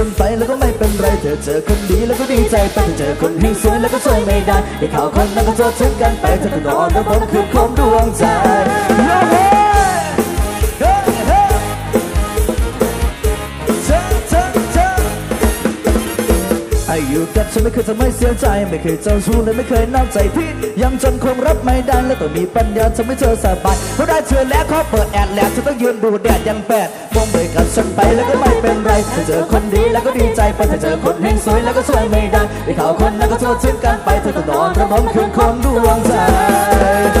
ฉันไปแล้วก็ไม่เป็นไรเธอเจอคนดีแล้วก็ดีใจไปเธอเจอคนที่สวยแล้วก็ช่วยไม่ได้ไอ้ข่าวคนนั้นก็โทษถึงกันไปเธอก็นอนแล้วผมคือคมดวงใจ อ้อยู่กับฉันไม่เคยทำให้เสียใจ ไม่เคยเจ้าชู้เลยไม่เคยนอกใจพี่ ยังจนคงรับไม่ได้และต้องมีปัญญาทำให้เธอสบายเพราะได้เธอแล้วขอเปิดแอดแล้วเธอต้องยืนดูแดดยังแปดมองเลยกับฉันไปแล้วก็ไม่เป็นไรถ้าเจอคนดีแล้วก็ดีใจไปถ้าเจอคนแห่งสวยแล้วก็ช่วยไม่ได้ไอ้ข่าวคนนั้นก็โทษถึงกันไปเธอต้องนอนระบมคืนคมดวงใจ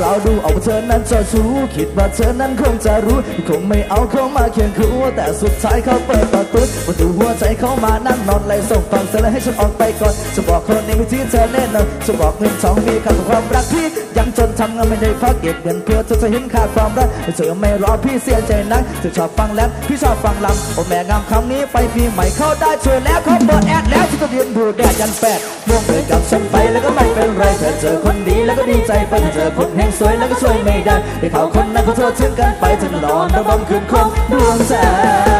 เราดูเอาว่าเธอนั้นเจะชู้คิดว่าเธอนั้นคงจะรู้คงไม่เอาเข้ามาเคียงคู่แต่สุดท้ายเขาเปิดประตูประตูหัวใจเขามานั่งนอนไล่ส่งฟังเสร็จแล้วให้ฉันออกไปก่อนจะบอกคนในวิธีเธอแน่นอนจะบอกเงินทองมีค่าของความรักพี่ยังจนทำงานไม่ได้พักเก็บเงินเพื่อเธอจะเห็นค่าความรักเธอไม่รอพี่เสียใจนักเธอชอบฟังแล้วพี่ชอบฟังลำโอ้แม่งามคำนี้ไปพี่ใหม่เข้าได้ช่วยแล้วเขาเปิดแอดแล้วที่ต้องเรียนดูแดดยันแปดม่วงเลยกับฉันไปแล้วก็ไม่เป็นไรเธอเจอคนดีแล้วก็ดีใจไปเธอเจอคนแห่งสวยแล้วก็ช่วยไม่ได้ไปเผาคนนั้นก็โทษถึงกันไปเธอนอนระบมคืนคงดวงใจ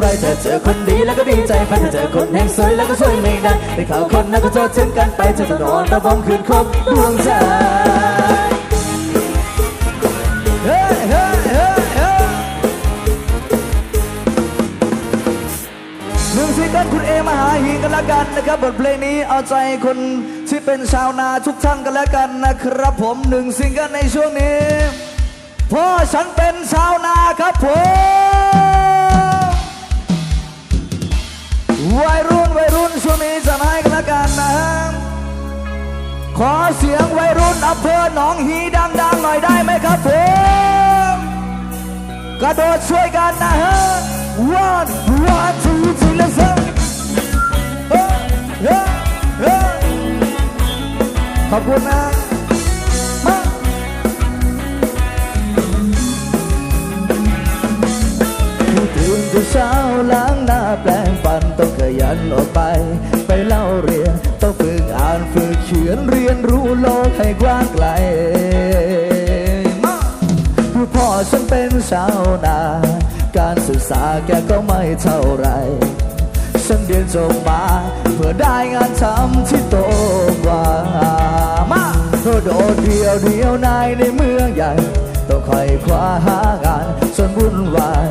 ไม่เป็นไรแต่เจอคนดีแล้วก็ดีใจไปถ้าเจอคนแห่งสวยแล้วก็ช่วยไม่ได้ไอ้เขาคนนั้นก็โทษถึงกันไปเธอจะนอนระบมคืนคมดวงใจหนึ่งซิงเกิลคุณเอมาหาหิงกันละกันนะครับบทเพลงนี้เอาใจคนที่เป็นชาวนาทุกท่านกันล้วกันนะครับผมหนึ่งซิงเกิลในช่วงนี้เพ่อฉันเป็นชาวนาครับผม วัยรุ่นวัยรุ่นช่วงนี้จะให้กันละกันนะฮะขอเสียงวัยรุ่นอำเภอหนองฮีดังๆหน่อยได้ไหมครับผมกระโดดช่วยกันนะฮะ one one two three let's go เฮ้เฮ้เฮ้ขอบคุณนะ ต้องขยันออกไป ไปเล่าเรียน ต้องฝึกอ่านฝึกเขียนเรียนรู้โลกให้กว้างไกลมาคือพ่อฉันเป็นชาวนา การศึกษาแกก็ไม่เท่าไรฉันเรียนจบมาเพื่อได้งานทำที่โตกว่ามาโดดเดียวเดียวนายในเมืองใหญ่ ต้องคอยคว้าหางานจนวุ่นวาย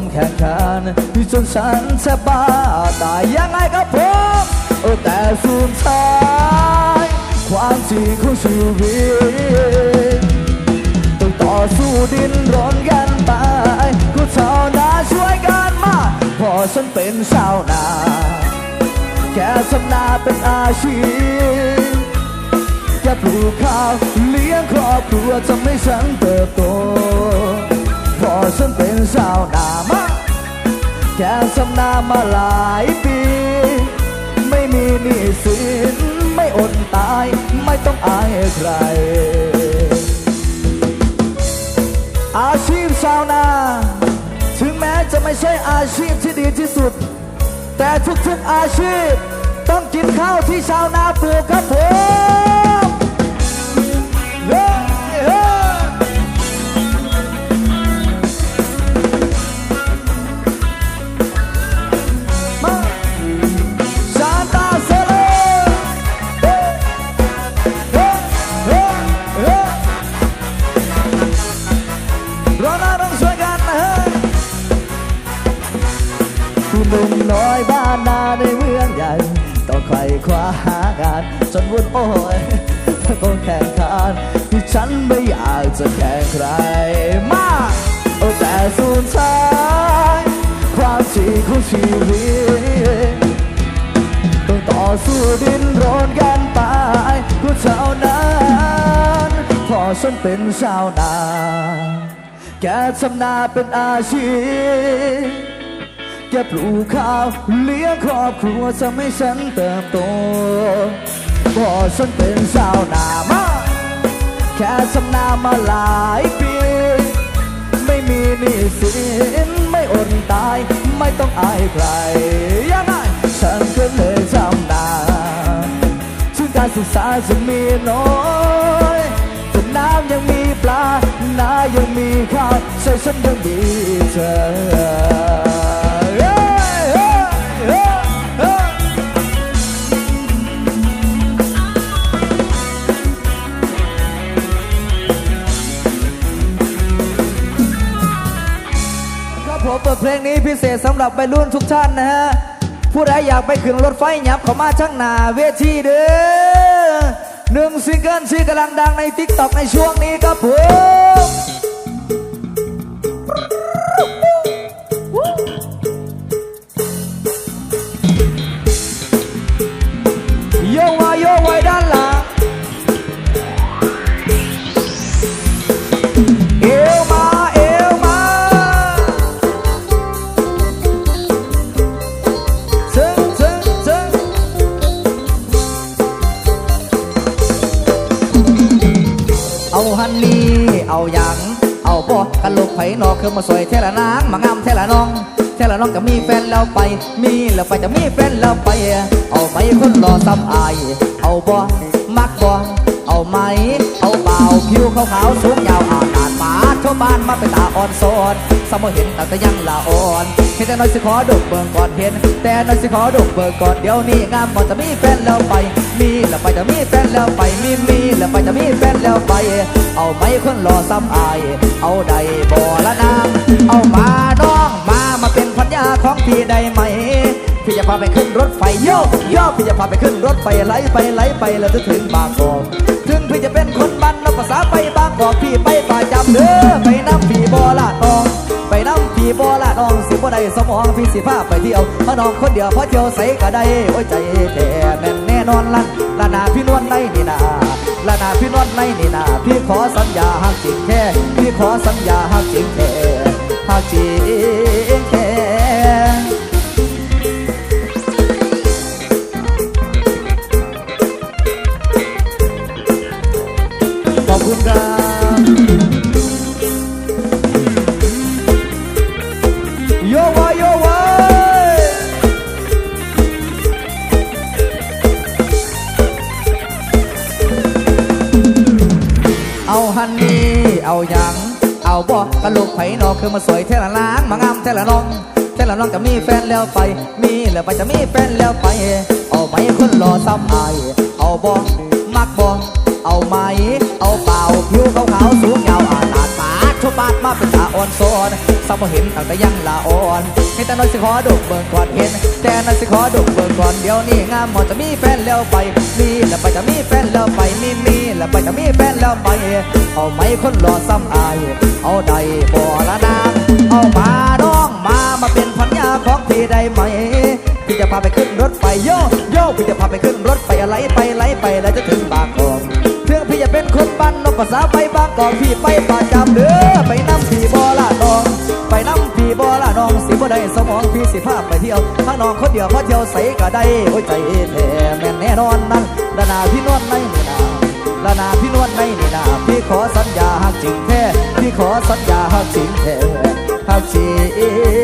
มแข่งขันที่จนฉันแทบบ้าตายยังไงครับผมโอ้แต่สุดท้ายความจริงของชีวิตต้องต่อสู้ดิ้นรนกันไปกูชาวนาช่วยกันมาเพอฉันเป็นชาวนาแค่ทำนาเป็นอาชีพแค่ปลูกข้าวเลี้ยงครอบครัวทำให้ฉันเติบโตพอฉันเป็นชาว แค่ทำนามาหลายปี ไม่มีหนี้สินไม่อดตาย ไม่ต้องอายใคร อาชีพชาวนา ถึงแม้จะไม่ใช่อาชีพที่ดีที่สุด แต่ทุกๆอาชีพ ต้องกินข้าวที่ชาวนาปลูกครับผม น้อยบ้านนาในเมืองใหญ่ ต้องไขว่คว้าหางานจนวุ่นโอ้ยต้องแข่งขันที่ฉันไม่อยากจะแข่งใครมากโอ้แต่สุดท้ายความจริงของชีวิตต้องต่อสู้ดิ้นรนกันไปก็เท่านั้นพอฉันเป็นชาวนาแกทำนาเป็นอาชีพ แกปลูกข้าว เลี้ยงครอบครัวทำให้ฉันเติบโตพอฉันเป็นชาวนามาแค่ทำนามาหลายปี ไม่มีหนี้สินไม่อดตาย ไม่ต้องอายใครยังไงฉันก็เลยทำนาถึงการศึกษาจะมีน้อยแต่น้ำยังมีปลา นายังมีข้าวใช่ฉันยังมีเธอ ผมเปิดเพลงนี้พิเศษสำหรับวัยรุ่นทุกท่านนะฮะ ผู้ใดอยากไปขึ้นรถไฟหยับเข้ามาช่างหนาเวทีเด้อหนึ่งซิงเกิลที่กำลังดังในทิกตอกในช่วงนี้ครับผม พันนี้เอาอย่างเอาบ่กันลูกไผ่นอกคือมาสวยเทละนางมางามเทละน้องเทละน้องจะมีแฟนแล้วไป มีแล้วไปจะมีแฟนแล้วไป เอาไหมคนรอซ้ำอาย เอาบ่มักบ่เอาไหม เอาเปล่าวขาวๆสูงยาวอาดาดปาทั่วบ้านมาเป็นตาอ่อนโซนสมเห็นแต่ยังละอ่อนเห็นแต่น้อยสิขอดกเบิ่งก่อนเห็น แต่น้อยสิขอดกเบิ่งก่อนเดี๋ยวนี้งามก่อนจะมีแฟนแล้วไป มีแล้วไปจะมีแฟนแล้วไปมีมีแล้วไปจะมีแฟนแล้วไป เอาไหมคนรอซ้ำอาย เอาใดบ่ละนางเอามาน้องมามาเป็นพันยาของพี่ได้ไหมพี่จะพาไปขึ้นรถไฟโยกโยกพี่จะพาไปขึ้นรถไฟไหลไปไหลไปแล้วจะถึงบางกอก บอกพี่ไปป่าจำเด้อไปน้ำพี่บอลาดน้อง ไปน้ำพี่บอลาดน้องสิบ่ได้สมองพี่สิพาไปเที่ยวพาน้องคนเดียวพอเที่ยวใส่ก็ได้โอ้ยใจแต่แม่นแน่นอนลั่นลานาพี่นวลในนี่นาลานาพี่นวลในนี่นาพี่ขอสัญญาหักจริงแค่พี่ขอสัญญาหักจริงแค่หักจริง เอาหยังเอาบอกกะลูกไผ่นอคือมาสวยเทละล้างมางามเทละน้องเทละน้องจะมีแฟนแล้วไป มีแล้วไปจะมีแฟนแล้วไป เอาไหมคนรอซ้ำอายเอาบอกมักบอกเอาไหม เอาเปล่าผิวขาวๆสูงยาวอาณาตาดทุบาดมาเป็นตาอ่อนโซน สมเห็นตั้งแต่ยังละอ่อนให้แต่น้อยสิขอดกเบิ่งก่อนเห็น แต่น้อยสิขอดกเบิ่งก่อนเดี๋ยวนี้งามหมดจะมีแฟนแล้วไปมีแล้วไปจะมีแฟนแล้วไปมีมีแล้วไปจะมีแฟนแล้วไป เอาไหมคนรอซ้ำอาย เอาใดบ่ละนางเอามาน้องมามาเป็นพันยาของพี่ได้ไหมพี่จะพาไปขึ้นรถไฟโยโยพี่จะพาไปขึ้นรถไฟอะไรไปไหลไปแล้วจะถึงบางกอกถึงพี่จะเป็นคนบ้านนอกภาษาไปบางกอกพี่ไปประจำเด้อ สิพาไปเที่ยวถ้านองคนเดียวพอเที่ยวใสก็ได้โอ้ยใจแท้แม่นแน่นอนนั่นดานาพี่นวลในนี่นาลานาพี่นวลในนี่นาพี่ขอสัญญาหักจริงแท้พี่ขอสัญญาหักจริงแท้หักจริง